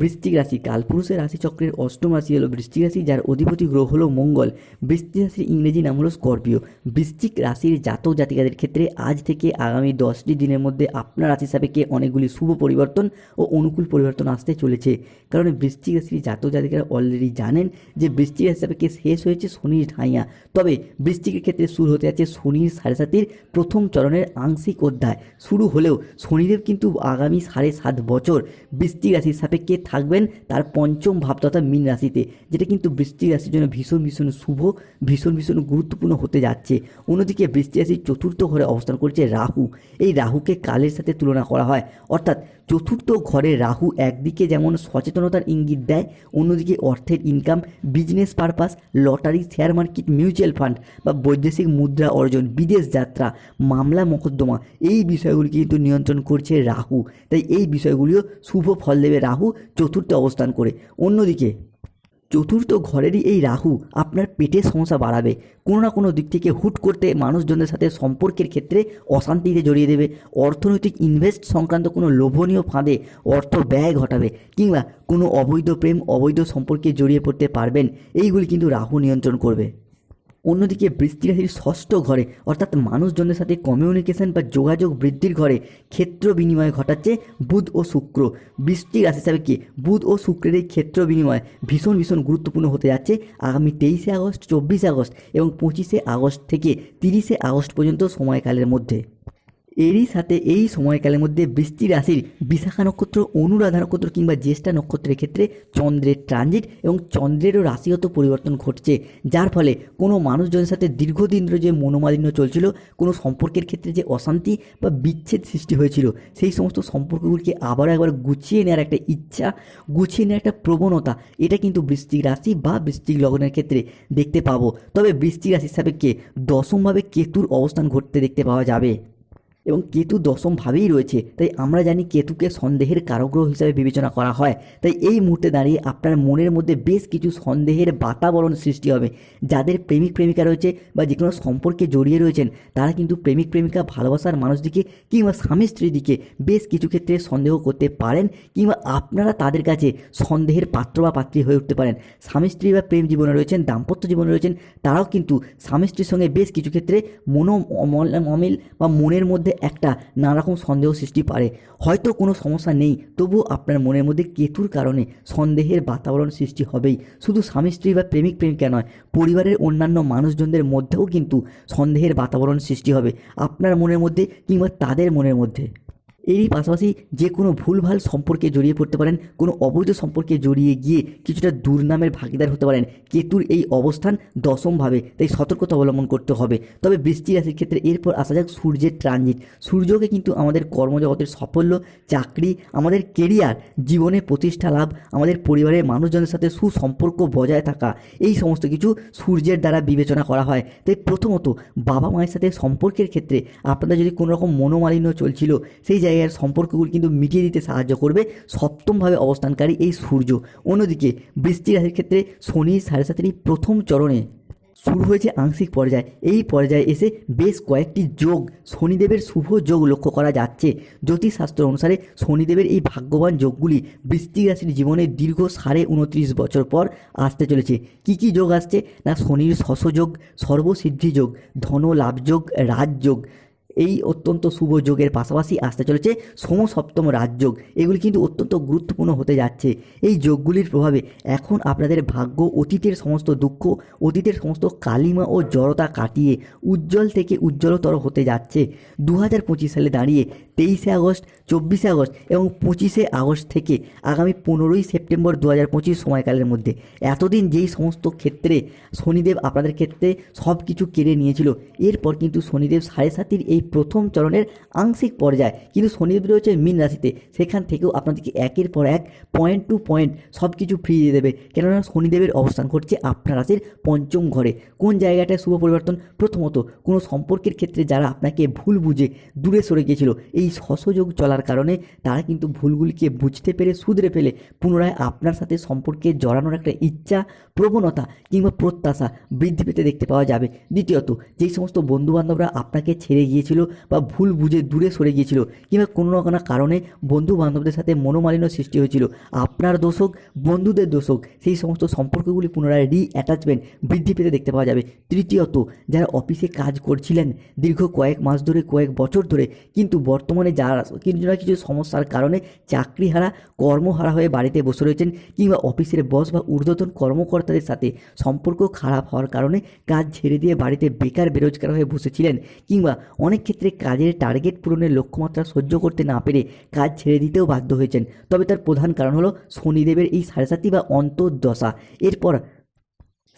বৃশ্চিক রাশি, কালপুরুষের রাশিচক্রের অষ্টম রাশি হলো বৃশ্চিক রাশি, যার অধিপতি গ্রহ হলো মঙ্গল। বৃশ্চিক রাশির ইংরেজি নাম হলো স্করপিও। বৃষ্টিক রাশির জাতক জাতিকাদের ক্ষেত্রে আজ থেকে আগামী দশটি দিনের মধ্যে আপনার রাশি সাপেক্ষে অনেকগুলি শুভ পরিবর্তন ও অনুকূল পরিবর্তন আসতে চলেছে। কারণ বৃশ্চিক রাশির জাতক জাতিকারা অলরেডি জানেন যে বৃশ্চিক রাশি সাপেক্ষে শেষ হয়েছে শনির ঢাইয়া তবে বৃশ্চিকের ক্ষেত্রে শুরু হতে যাচ্ছে শনির সাড়ে সাতির প্রথম চরণের আংশিক অধ্যায়। শুরু হলেও শনিদেব কিন্তু আগামী সাড়ে সাত বছর বৃশ্চিক রাশির সাপেক্ষে থাকবেন তার পঞ্চম ভাব তথা মীন রাশিতে, যেটা কিন্তু বৃষ্টি রাশির জন্য ভীষণ ভীষণ শুভ, ভীষণ ভীষণ গুরুত্বপূর্ণ হতে যাচ্ছে। অন্যদিকে বৃষ্টি রাশির চতুর্থ ঘরে অবস্থান করছে রাহু। এই রাহুকে কালের সাথে তুলনা করা হয়। অর্থাৎ চতুর্থ ঘরে রাহু একদিকে যেমন সচেতনতার ইঙ্গিত দেয়, অন্যদিকে অর্থের income business purpose lottery share market mutual fund বা বৈদেশিক মুদ্রা অর্জন, বিদেশ যাত্রা, মামলা মোকদ্দমা, এই বিষয়গুলি কিন্তু নিয়ন্ত্রণ করছে রাহু। তাই এই বিষয়গুলিও শুভ ফল দেবে রাহু চতুর্থ অবস্থান করে। অন্যদিকে চতুর্থ ঘরেরই এই রাহু আপনার পেটের সমস্যা বাড়াবে। কোনো না কোনো দিক থেকে হুট করতে মানুষজনের সাথে সম্পর্কের ক্ষেত্রে অশান্তিতে জড়িয়ে দেবে। অর্থনৈতিক ইনভেস্ট সংক্রান্ত কোনো লোভনীয় ফাঁদে অর্থ ব্যয় ঘটাবে কিংবা কোনো অবৈধ প্রেম, অবৈধ সম্পর্কে জড়িয়ে পড়তে পারবেন। এইগুলি কিন্তু রাহু নিয়ন্ত্রণ করবে। অন্যদিকে বৃষ্টি রাশির ষষ্ঠ ঘরে, অর্থাৎ মানুষজনের সাথে কমিউনিকেশন বা যোগাযোগ বৃদ্ধির ঘরে ক্ষেত্র বিনিময় ঘটাচ্ছে বুধ ও শুক্র। বৃষ্টি রাশি হিসাবে কি? বুধ ও শুক্রের এই ক্ষেত্র বিনিময় ভীষণ ভীষণ গুরুত্বপূর্ণ হতে যাচ্ছে আগামী তেইশে আগস্ট, চব্বিশে আগস্ট এবং পঁচিশে আগস্ট থেকে তিরিশে আগস্ট পর্যন্ত সময়কালের মধ্যে। এরই সাথে এই সময়কালের মধ্যে বৃষ্টি রাশির বিশাখা নক্ষত্র, অনুরাধা নক্ষত্র কিংবা জ্যেষ্ঠা নক্ষত্রের ক্ষেত্রে চন্দ্রের ট্রানজিট এবং চন্দ্রেরও রাশিগত পরিবর্তন ঘটছে। যার ফলে কোনো মানুষজনের সাথে দীর্ঘদিন ধরে যে মনোমালিন্য চলছিল, কোনো সম্পর্কের ক্ষেত্রে যে অশান্তি বা বিচ্ছেদ সৃষ্টি হয়েছিল, সেই সমস্ত সম্পর্কগুলিকে আবার একবার গুছিয়ে নেওয়ার একটা ইচ্ছা, গুছিয়ে নেওয়ার একটা প্রবণতা, এটা কিন্তু বৃশ্চিক রাশি বা বৃশ্চিক লগ্নের ক্ষেত্রে দেখতে পাবো। তবে বৃশ্চিক রাশির সাপেক্ষে দশমভাবে কেতুর অবস্থান ঘটতে দেখতে পাওয়া যাবে। এবং কেতু দশমভাবেই রয়েছে। তাই আমরা জানি কেতুকে সন্দেহের কারগ্রহ হিসাবে বিবেচনা করা হয়। তাই এই মুহূর্তে দাঁড়িয়ে আপনার মনের মধ্যে বেশ কিছু সন্দেহের বাতাবরণ সৃষ্টি হবে। যাদের প্রেমিক প্রেমিকা রয়েছে বা যে কোনো সম্পর্কে জড়িয়ে রয়েছেন, তারা কিন্তু প্রেমিক প্রেমিকা ভালোবাসার মানুষদিকে কিংবা স্বামী স্ত্রীর দিকে বেশ কিছু ক্ষেত্রে সন্দেহ করতে পারেন কিংবা আপনারা তাদের কাছে সন্দেহের পাত্র বা পাত্রী হয়ে উঠতে পারেন। স্বামী স্ত্রী বা প্রেম জীবনে রয়েছেন, দাম্পত্য জীবনে রয়েছেন, তারাও কিন্তু স্বামী স্ত্রীর সঙ্গে বেশ কিছু ক্ষেত্রে মনো অমল- অমিল বা মনের মধ্যে একটা নানারকম সন্দেহ সৃষ্টি পারে। হয়তো কোনো সমস্যা নেই, তবুও আপনার মনের মধ্যে কেতুর কারণে সন্দেহের বাতাবরণ সৃষ্টি হবেই। শুধু স্বামী, স্ত্রী বা প্রেমিক, প্রেমিকা নয়, পরিবারের অন্যান্য মানুষজনদের মধ্যেও কিন্তু সন্দেহের বাতাবরণ সৃষ্টি হবে, আপনার মনের মধ্যে কিংবা তাদের মনের মধ্যে। এরই পাশাপাশি যে কোনো ভুলভাল সম্পর্কে জড়িয়ে পড়তে পারেন, কোনো অবৈধ সম্পর্কে জড়িয়ে গিয়ে কিছুটা দুর্নামের ভাগিদার হতে পারেন। কেতুর এই অবস্থান দশমভাবে, তাই সতর্কতা অবলম্বন করতে হবে। তবে বৃষ্টি রাশির ক্ষেত্রে এরপর আসা যাক সূর্যের ট্রানজিট সূর্যকে কিন্তু আমাদের কর্মজগতের সাফল্য, চাকরি, আমাদের কেরিয়ার জীবনে প্রতিষ্ঠা লাভ, আমাদের পরিবারের মানুষজনের সাথে সুসম্পর্ক বজায় থাকা, এই সমস্ত কিছু সূর্যের দ্বারা বিবেচনা করা হয়। তাই প্রথমত বাবা মায়ের সাথে সম্পর্কের ক্ষেত্রে আপনাদের যদি কোনো রকম মনোমালিন্য চলছিল, সেই জায়গার সম্পর্কগুলি কিন্তু মিটিয়ে দিতে সাহায্য করবে সপ্তমভাবে অবস্থানকারী এই সূর্য। অন্যদিকে বৃষ্টি রাশির ক্ষেত্রে শনি সাড়ে সাতেরই প্রথম চরণে শুরু হয়েছে আংশিক পর্যায়। এই পর্যায়ে এসে বেশ কয়েকটি যোগ, শনিদেবের শুভ যোগ লক্ষ্য করা যাচ্ছে। জ্যোতিষশাস্ত্র অনুসারে শনিদেবের এই ভাগ্যবান যোগগুলি বৃষ্টিক রাশির জীবনে দীর্ঘ সাড়ে উনত্রিশ বছর পর আসতে চলেছে। কি কি যোগ আসছে? না, শনির শশযোগ, সর্বসিদ্ধি যোগ ধন লাভযোগ রাজযোগ এই অত্যন্ত শুভ যোগের পাশাপাশি আসতে চলেছে সমসপ্তম রাজযোগ। এগুলি কিন্তু অত্যন্ত গুরুত্বপূর্ণ হতে যাচ্ছে। এই যোগগুলির প্রভাবে এখন আপনাদের ভাগ্য, অতীতের সমস্ত দুঃখ, অতীতের সমস্ত কালিমা ও জড়তা কাটিয়ে উজ্জ্বল থেকে উজ্জ্বলতর হতে যাচ্ছে। দু হাজার পঁচিশ সালে দাঁড়িয়ে তেইশে আগস্ট, চব্বিশে আগস্ট এবং পঁচিশে আগস্ট থেকে আগামী পনেরোই সেপ্টেম্বর দু হাজার পঁচিশ সময়কালের মধ্যে। এতদিন যেই সমস্ত ক্ষেত্রে শনিদেব আপনাদের ক্ষেত্রে সব কিছু কেড়ে নিয়েছিল, এরপর কিন্তু শনিদেব সাড়ে সাতির এই প্রথম চরণের আংশিক পর্যায়। কিন্তু শনিদেব রয়েছে মীন রাশিতে, সেখান থেকেও আপনাদেরকে একের পর এক পয়েন্ট টু পয়েন্ট সব কিছু ফ্রি দিয়ে দেবে। কেননা শনিদেবের অবস্থান করছে আপনার রাশির পঞ্চম ঘরে। কোন জায়গাটায় শুভ পরিবর্তন? প্রথমত, কোনো সম্পর্কের ক্ষেত্রে যারা আপনাকে ভুল বুঝে দূরে সরে গিয়েছিল, এই সহযোগ চলার কারণে তারা কিন্তু ভুলগুলিকে বুঝতে পেরে শুধরে ফেলে, পুনরায় আপনার সাথে সম্পর্কে জড়ানোর একটা ইচ্ছা, প্রবণতা কিংবা প্রত্যাশা বৃদ্ধি পেতে দেখতে পাওয়া যাবে। দ্বিতীয়ত, যেই সমস্ত বন্ধুবান্ধবরা আপনাকে ছেড়ে গিয়েছিল বা ভুল বুঝে দূরে সরে গিয়েছিল কিংবা কোনো না কোনো কারণে বন্ধু বান্ধবদের সাথে মনোমালিন্য সৃষ্টি হয়েছিল, আপনার দোষ হোক, বন্ধুদের দোষ হোক, সেই সমস্ত সম্পর্কগুলি পুনরায় রি অ্যাটাচমেন্ট বৃদ্ধি পেতে দেখতে পাওয়া যাবে। তৃতীয়ত, যারা অফিসে কাজ করছিলেন দীর্ঘ কয়েক মাস ধরে, কয়েক বছর ধরে, কিন্তু বর্তমানে যারা কিছু না কিছু সমস্যার কারণে চাকরি হারা কর্মহারা হয়ে বাড়িতে বসে রয়েছেন কিংবা অফিসের বস বা ঊর্ধ্বতন কর্মকর্তাদের সাথে সম্পর্ক খারাপ হওয়ার কারণে কাজ ছেড়ে দিয়ে বাড়িতে বেকার, বেরোজগার হয়ে বসেছিলেন কিংবা অনেক ক্ষেত্রে কাজের টার্গেট পূরণের লক্ষ্যমাত্রা সহ্য করতে না পেরে কাজ ছেড়ে দিতেও বাধ্য হয়েছেন। তবে তার প্রধান কারণ হলো শনিদেবের এই সাড়ে সাতি বা অন্তর্দশা। এরপর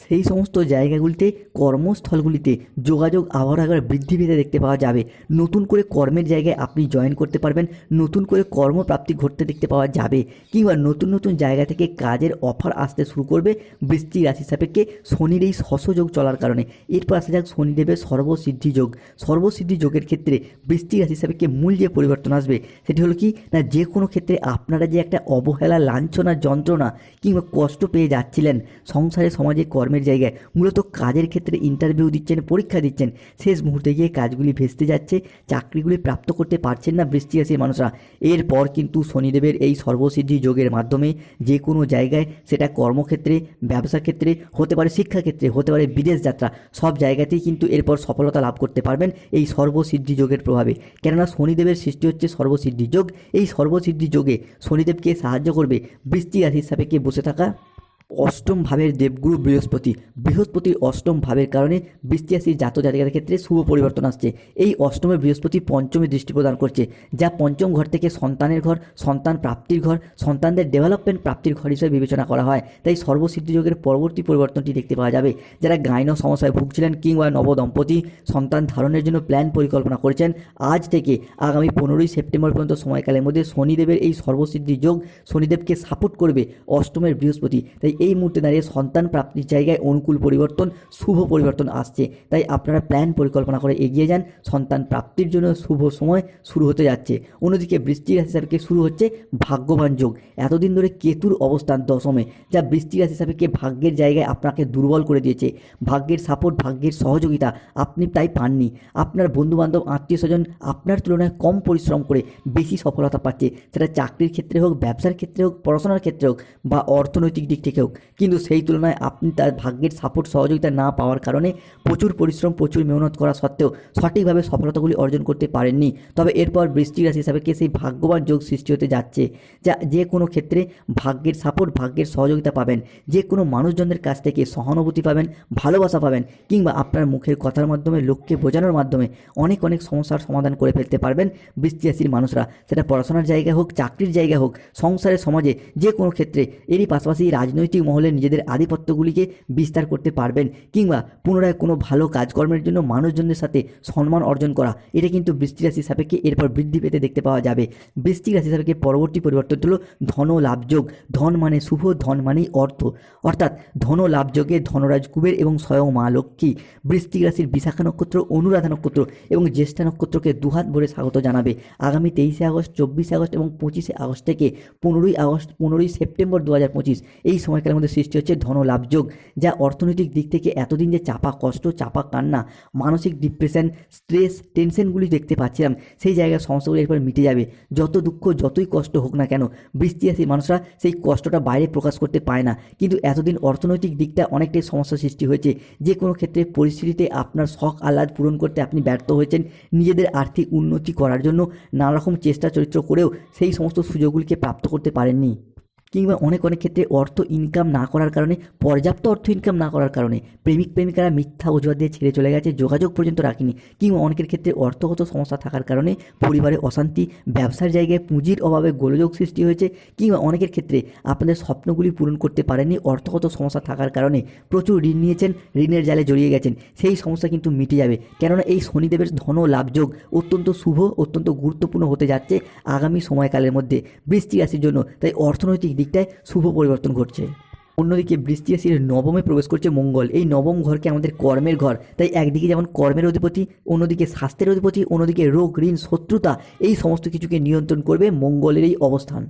সেই সমস্ত জায়গাগুলিতে, কর্মস্থলগুলিতে যোগাযোগ আবার আবার বৃদ্ধি পেতে দেখতে পাওয়া যাবে। নতুন করে কর্মের জায়গায় আপনি জয়েন করতে পারবেন, নতুন করে কর্মপ্রাপ্তি ঘটতে দেখতে পাওয়া যাবে কিংবা নতুন নতুন জায়গা থেকে কাজের অফার আসতে শুরু করবে বৃষ্টি রাশি সাপেক্ষে শনির এই শশযোগ চলার কারণে। এরপর আসা যাক শনিদেবের সর্বসিদ্ধি যোগ। সর্বসিদ্ধি যোগের ক্ষেত্রে বৃষ্টি রাশি সাপেক্ষে মূল যে পরিবর্তন আসবে সেটি হলো কি? না, যে কোনো ক্ষেত্রে আপনারা যে একটা অবহেলা লাঞ্ছনা যন্ত্রণা কিংবা কষ্ট পেয়ে যাচ্ছিলেন, সংসারে, সমাজে কর্মের জায়গায়। মূলত কাজের ক্ষেত্রে ইন্টারভিউ দিচ্ছেন, পরীক্ষা দিচ্ছেন। শেষ মুহূর্তে গিয়ে কাজগুলি ভেস্তে যাচ্ছে, চাকরিগুলি প্রাপ্ত করতে পারছেন না বৃষ্টি রাশির মানুষরা। এরপর কিন্তু শনিদেবের এই সর্বসিদ্ধি যোগের মাধ্যমে যে কোনো জায়গায় সেটা কর্মক্ষেত্রে ব্যবসা ক্ষেত্রে, হতে পারে শিক্ষাক্ষেত্রে, হতে পারে বিদেশ যাত্রা, সব জায়গাতেই কিন্তু এরপর সফলতা লাভ করতে পারবেন এই সর্বসিদ্ধি যোগের প্রভাবে। কেননা শনিদেবের সৃষ্টি হচ্ছে সর্বসিদ্ধি যোগ। এই সর্বসিদ্ধি যোগে শনিদেবকে সাহায্য করবে বৃষ্টি হিসাবে কে বসে থাকা অষ্টম ভাবের দেবগুরু বৃহস্পতি। বৃহস্পতির অষ্টম ভাবের কারণে বৃষ্টি জাত জাতিকার ক্ষেত্রে শুভ পরিবর্তন আসছে। এই অষ্টমে বৃহস্পতি পঞ্চমে দৃষ্টি প্রদান করছে, যা পঞ্চম ঘর থেকে সন্তানের ঘর, সন্তান প্রাপ্তির ঘর, সন্তানদের ডেভেলপমেন্ট প্রাপ্তির ঘর হিসেবে বিবেচনা করা হয়। তাই সর্বসিদ্ধি যোগের পরবর্তী পরিবর্তনটি দেখতে পাওয়া যাবে। যারা গাইন সমস্যায় ভুগছিলেন কিংবা নবদম্পতি সন্তান ধারণের জন্য প্ল্যান পরিকল্পনা করেছেন, আজ থেকে আগামী পনেরোই সেপ্টেম্বর পর্যন্ত সময়কালের মধ্যে শনিদেবের এই সর্বসিদ্ধি যোগ শনিদেবকে সাপোর্ট করবে অষ্টমের বৃহস্পতি। তাই এই মুহূর্তে দাঁড়িয়ে সন্তান প্রাপ্তির জায়গায় অনুকূল পরিবর্তন, শুভ পরিবর্তন আসছে। তাই আপনারা প্ল্যান পরিকল্পনা করে এগিয়ে যান। সন্তান প্রাপ্তির জন্য শুভ সময় শুরু হতে যাচ্ছে। অন্যদিকে বৃষ্টি রাশি সাপেক্ষে শুরু হচ্ছে ভাগ্যবান যোগ। এতদিন ধরে কেতুর অবস্থান দশমে, যা বৃষ্টি রাশি সাপেক্ষে ভাগ্যের জায়গায় আপনাকে দুর্বল করে দিয়েছে। ভাগ্যের সাপোর্ট ভাগ্যের সহযোগিতা আপনি তাই পাননি। আপনার বন্ধুবান্ধব আত্মীয় স্বজন আপনার তুলনায় কম পরিশ্রম করে বেশি সফলতা পাচ্ছে। সেটা চাকরির ক্ষেত্রে হোক, ব্যবসার ক্ষেত্রে হোক, পড়াশোনার ক্ষেত্রে হোক বা অর্থনৈতিক দিক থেকে হোক, কিন্তু সেই তুলনায় আপনি তার ভাগ্যের সাপোর্ট সহযোগিতা না পাওয়ার কারণে প্রচুর পরিশ্রম, প্রচুর মেহনত করা সত্ত্বেও সঠিকভাবে সফলতাগুলি অর্জন করতে পারেননি। তবে এরপর বৃষ্টি রাশি হিসাবে সেই ভাগ্যবান যোগ সৃষ্টি হতে যাচ্ছে, যা যে কোনো ক্ষেত্রে ভাগ্যের সাপোর্ট ভাগ্যের সহযোগিতা পাবেন। যে কোনো মানুষজনদের কাছ থেকে সহানুভূতি পাবেন, ভালোবাসা পাবেন, কিংবা আপনার মুখের কথার মাধ্যমে, লোককে বোঝানোর মাধ্যমে অনেক অনেক সমস্যার সমাধান করে ফেলতে পারবেন বৃষ্টি রাশির মানুষরা। সেটা পড়াশোনার জায়গা হোক, চাকরির জায়গা হোক সংসারে সমাজে যে কোনো ক্ষেত্রে এরই পাশাপাশি রাজনৈতিক মহলে নিজেদের আধিপত্যগুলিকে বিস্তার করতে পারবেন কিংবা পুনরায় কোনো ভালো কাজকর্মের জন্য মানুষজনদের সাথে সম্মান অর্জন করা। এটা কিন্তু বৃষ্টি রাশি সাপেক্ষে এরপর বৃদ্ধি পেতে দেখতে পাওয়া যাবে। বৃষ্টি রাশি সাপেক্ষে পরবর্তী পরিবর্তন হলো ধন লাভযোগ ধন মানে শুভ, ধন মানেই অর্থ। অর্থাৎ ধন লাভযোগে ধনরাজ কুবের এবং স্বয়ং মা লক্ষ্মী। বৃষ্টিক রাশির বিশাখা নক্ষত্র, অনুরাধা নক্ষত্র এবং জ্যেষ্ঠা নক্ষত্রকে দুহাত ভরে স্বাগত জানাবে। আগামী তেইশে আগস্ট, চব্বিশে আগস্ট এবং পঁচিশে আগস্ট থেকে পনেরোই আগস্ট, পনেরোই সেপ্টেম্বর দু হাজার পঁচিশ এই মধ্যে সৃষ্টি হচ্ছে ধন লাভযোগ যা অর্থনৈতিক দিক থেকে এতদিন যে চাপা কষ্ট, চাপা কান্না, মানসিক ডিপ্রেশন স্ট্রেস টেনশনগুলি দেখতে পাচ্ছিলাম, সেই জায়গার সমস্যাগুলি একবার মিটে যাবে। যত দুঃখ, যতই কষ্ট হোক না কেন, বৃষ্টি রাশির মানুষরা সেই কষ্টটা বাইরে প্রকাশ করতে পায় না। কিন্তু এতদিন অর্থনৈতিক দিকটা অনেকটাই সমস্যা সৃষ্টি হয়েছে। যে কোনো ক্ষেত্রে পরিস্থিতিতে আপনার শখ আহ্লাদ পূরণ করতে আপনি ব্যর্থ হয়েছেন নিজেদের আর্থিক উন্নতি করার জন্য নানা রকম চেষ্টা চরিত্র করেও সেই সমস্ত সুযোগগুলিকে প্রাপ্ত করতে পারেননি। কিংবা অনেক অনেক ক্ষেত্রে অর্থ ইনকাম না করার কারণে, পর্যাপ্ত অর্থ ইনকাম না করার কারণে প্রেমিক, প্রেমিকারা মিথ্যা অজুহাত দিয়ে ছেড়ে চলে গেছে, যোগাযোগ পর্যন্ত রাখেনি। কিংবা অনেকের ক্ষেত্রে অর্থগত সমস্যা থাকার কারণে পরিবারে অশান্তি, ব্যবসার জায়গায় পুঁজির অভাবে গোলযোগ সৃষ্টি হয়েছে। কিংবা অনেকের ক্ষেত্রে আপনাদের স্বপ্নগুলি পূরণ করতে পারেননি, অর্থগত সমস্যা থাকার কারণে প্রচুর ঋণ নিয়েছেন, ঋণের জালে জড়িয়ে গেছেন। সেই সমস্যা কিন্তু মিটে যাবে। কেননা এই শনিদেবের ধন লাভযোগ অত্যন্ত শুভ, অত্যন্ত গুরুত্বপূর্ণ হতে যাচ্ছে আগামী সময়কালের মধ্যে বৃষ্টি রাশির জন্য। তাই অর্থনৈতিক দিকটায় শুভ পরিবর্তন ঘটছে। অন্যদিকে বৃষ্টি রাশির নবমে প্রবেশ করছে মঙ্গল। এই নবম ঘরকে আমাদের কর্মের ঘর। তাই একদিকে যেমন কর্মের অধিপতি, অন্যদিকে স্বাস্থ্যের অধিপতি, অন্যদিকে রোগ, ঋণ, শত্রুতা, এই সমস্ত কিছুকে নিয়ন্ত্রণ করবে মঙ্গলের এই অবস্থান।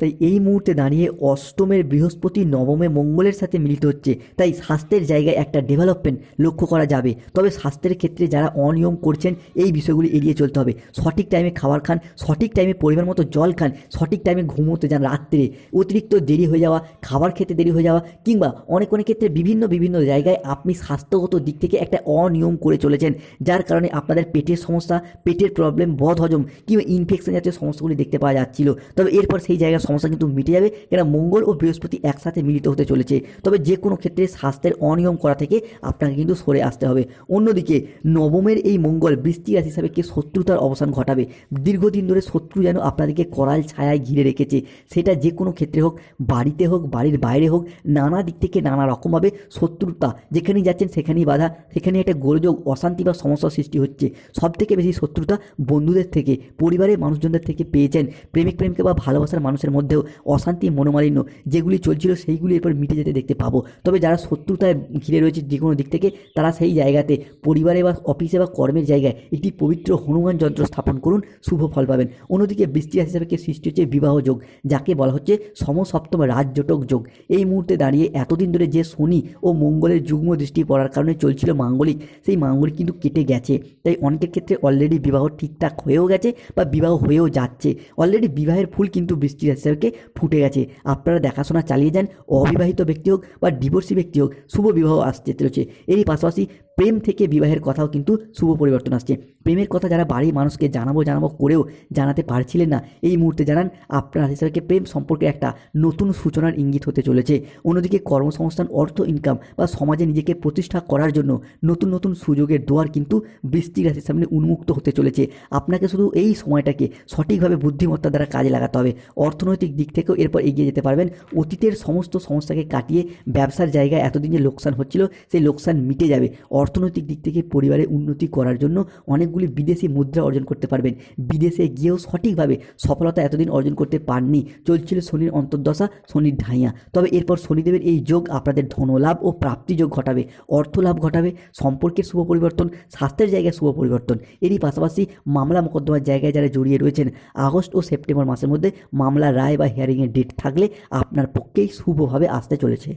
তাই এই মুহূর্তে দাঁড়িয়ে অষ্টমের বৃহস্পতি, নবমে মঙ্গলের সাথে মিলিত হচ্ছে। তাই স্বাস্থ্যের জায়গায় একটা ডেভেলপমেন্ট লক্ষ্য করা যাবে। তবে স্বাস্থ্যের ক্ষেত্রে যারা অনিয়ম করছেন, এই বিষয়গুলি এড়িয়ে চলতে হবে। সঠিক টাইমে খাবার খান, সঠিক টাইমে পরিমাণ মতো জল খান, সঠিক টাইমে ঘুমোতে যান রাত্রে। অতিরিক্ত দেরি হয়ে যাওয়া, খাবার খেতে দেরি হয়ে যাওয়া কিংবা অনেক অনেক ক্ষেত্রে বিভিন্ন বিভিন্ন জায়গায় আপনি স্বাস্থ্যগত দিক থেকে একটা অনিয়ম করে চলেছেন, যার কারণে আপনাদের পেটের সমস্যা, পেটের প্রবলেম বদ হজম কিংবা ইনফেকশন জাতীয় সমস্যাগুলি দেখতে পাওয়া যাচ্ছিল। তবে এরপর সেই জায়গার সমস্যা কিন্তু মিটে যাবে। কেন মঙ্গল ও বৃহস্পতি একসাথে মিলিত হতে চলেছে। তবে যে কোনো ক্ষেত্রে স্বাস্থ্যের অনিয়ম করা থেকে আপনাকে কিন্তু সরে আসতে হবে। অন্যদিকে, নবমের এই মঙ্গল বৃষ্টি রাশি হিসাবে কে শত্রুতার অবসান ঘটাবে। দীর্ঘদিন ধরে শত্রু যেন আপনাদেরকে করাল ছায়ায় ঘিরে রেখেছে। সেটা যে কোনো ক্ষেত্রে হোক, বাড়িতে হোক, বাড়ির বাইরে হোক, নানা দিক থেকে নানা রকমভাবে শত্রুতা, যেখানেই যাচ্ছেন সেখানেই বাধা, সেখানে একটা গোলযোগ, অশান্তি বা সমস্যার সৃষ্টি হচ্ছে। সব থেকে বেশি শত্রুতা বন্ধুদের থেকে, পরিবারের মানুষজনদের থেকে পেয়েছেন। প্রেমিক, প্রেমিকা বা ভালোবাসার মানুষের মধ্যেও অশান্তি, মনোমালিন্য যেগুলি চলছিল সেইগুলি এরপর মিটে যেতে দেখতে পাবো। তবে যারা শত্রুতায় ঘিরে রয়েছে যে কোনো দিক থেকে, তারা সেই জায়গাতে, পরিবারে বা অফিসে বা কর্মের জায়গায় একটি পবিত্র হনুমান যন্ত্র স্থাপন করুন, শুভ ফল পাবেন। অন্যদিকে বৃষ্টি রাশি হিসাবে সৃষ্টি হচ্ছে বিবাহ যোগ, যাকে বলা হচ্ছে সমসপ্তম রাজজটক যোগ। এই মুহূর্তে দাঁড়িয়ে এতদিন ধরে যে শনি ও মঙ্গলের যুগ্ম দৃষ্টি পড়ার কারণে চলছিল মাঙ্গলিক, সেই মাঙ্গলিক কিন্তু কেটে গেছে। তাই অনেকের ক্ষেত্রে অলরেডি বিবাহ ঠিকঠাক হয়েও গেছে বা বিবাহ হয়েও যাচ্ছে। অলরেডি বিবাহের ফুল কিন্তু বৃষ্টি রাশি হিসাবে ফুটে গেছে। আপনারা দেখাশোনা চালিয়ে যান, অবিবাহিত ব্যক্তি হোক বা ডিভোর্সি ব্যক্তি হোক, শুভ বিবাহ আসতে চলেছে। এরই পাশাপাশি প্রেম থেকে বিবাহের কথাও কিন্তু শুভ পরিবর্তন আসছে। প্রেমের কথা যারা বাড়ির মানুষকে জানাব জানাব করেও জানাতে পারছিলেন না, এই মুহূর্তে জানান, আপনার হিসাবে প্রেম সম্পর্কে একটা নতুন সূচনার ইঙ্গিত হতে চলেছে। অন্যদিকে কর্মসংস্থান, অর্থ ইনকাম বা সমাজে নিজেকে প্রতিষ্ঠা করার জন্য নতুন নতুন সুযোগের দুয়ার কিন্তু বৃষ্টি রাশির সামনে উন্মুক্ত হতে চলেছে। আপনাকে শুধু এই সময়টাকে সঠিকভাবে বুদ্ধিমত্তা দ্বারা কাজে লাগাতে হবে। অর্থনৈতিক দিক থেকেও এরপর এগিয়ে যেতে পারবেন। অতীতের সমস্ত সমস্যাকে কাটিয়ে ব্যবসার জায়গায় এতদিন যে লোকসান হচ্ছিল, সেই লোকসান মিটে যাবে। অর্থনৈতিক দিক থেকে পরিবারের উন্নতি করার জন্য অনেকগুলি বিদেশি মুদ্রা অর্জন করতে পারবেন। বিদেশে গিয়েও সঠিকভাবে সফলতা এতদিন অর্জন করতে পাননি। চলছিল শনির অন্তর্দশা, শনির ঢাইয়া। তবে এরপর শনিদেবের এই যোগ আপনাদের ধনলাভ ও প্রাপ্তি যোগ ঘটাবে। অর্থ লাভ ঘটাবে, সম্পর্কের শুভ পরিবর্তন, স্বাস্থ্যের জায়গায় শুভ পরিবর্তন। এরই পাশাপাশি মামলা মোকদ্দমার জায়গায় যারা জড়িয়ে রয়েছেন, আগস্ট ও সেপ্টেম্বর মাসের মধ্যে মামলা রায় বা হিয়ারিংয়ের ডেট থাকলে আপনার পক্ষেই শুভভাবে আসতে চলেছে।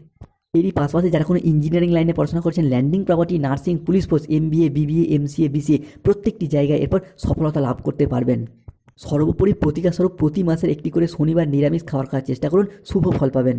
এরই পাশাপাশি যারা কোনো ইঞ্জিনিয়ারিং লাইনে পড়াশোনা করছেন landing property nursing police force MBA BBA MCA BCA প্রত্যেকটি জায়গায় এরপর সফলতা লাভ করতে পারবেন। সর্বোপরি প্রতিকারস্বরূপ প্রতি মাসের একটি করে শনিবার নিরামিষ খাওয়ার খাওয়ার চেষ্টা করুন, শুভ ফল পাবেন।